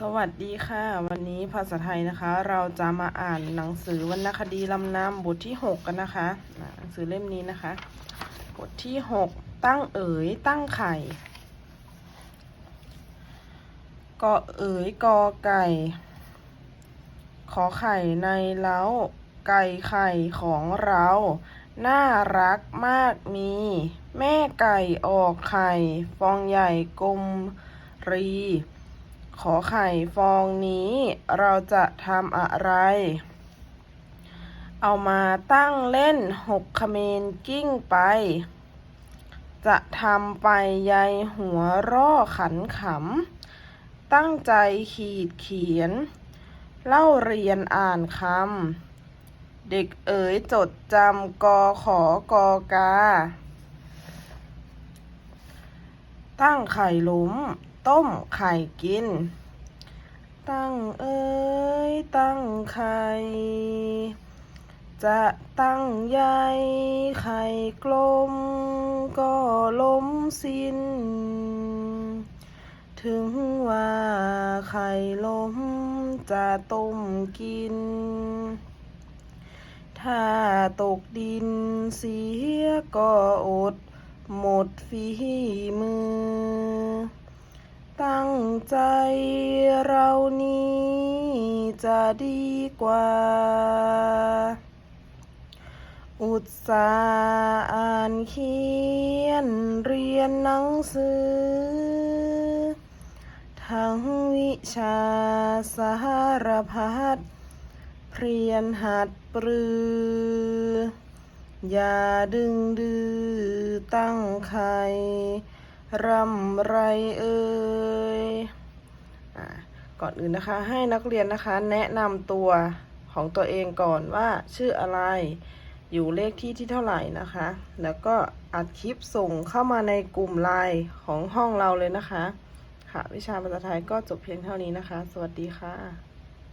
สวัสดีค่ะ วันนี้ภาษาไทยนะคะ เราจะมาอ่านหนังสือวรรณคดีลำนำบทที่ 6 กันนะคะหนังสือเล่มนี้นะคะ บทที่ 6 ตั้งเอ๋ยตั้งไข่กอเอ๋ยกอไก่ ขอไข่ในเล้า ไก่ไข่ของเรา น่ารักมากมี แม่ไก่ออกไข่ ฟองใหญ่กลมรี ขอไข่ฟองนี้เราจะทำอะไร เอามาตั้งเล่นหกเมรกิ้งไป จะทำไปใยหัวร่อขันขำ ตั้งใจขีดเขียน เล่าเรียนอ่านคำ เด็กเอ๋ยจดจำกอขอกอกา ตั้งไข่หลุม ต้มไข่กิน ตั้งเอ้ยตั้งไข่ จะตั้งใยไข่กลม ก็ล้มสิ้น ถึงว่าไข่ล้มจะต้มกิน ถ้าตกดินเสียก็อด หมดฝีมือ ตั้งใจเรานี้จะดีกว่า อุตสาห์อ่านเขียนเรียนหนังสือ ทั้งวิชาสารพัดเพรียนหัดปรือ อย่าดึงดื้อตั้งไข่รำไรเอ่ยอก่อนอื่นนะคะให้นักเรียนนะคะแนะนำตัวของตัวเองก่อนว่าชื่ออะไรอยู่เลขที่ที่เท่าไหร่นะคะ แล้วก็อัดคลิปส่งเข้ามาในกลุ่มไลน์ของห้องเราเลยนะคะ ค่ะวิชาภาษาไทยก็จบเพียงเท่านี้นะคะ สวัสดีค่ะ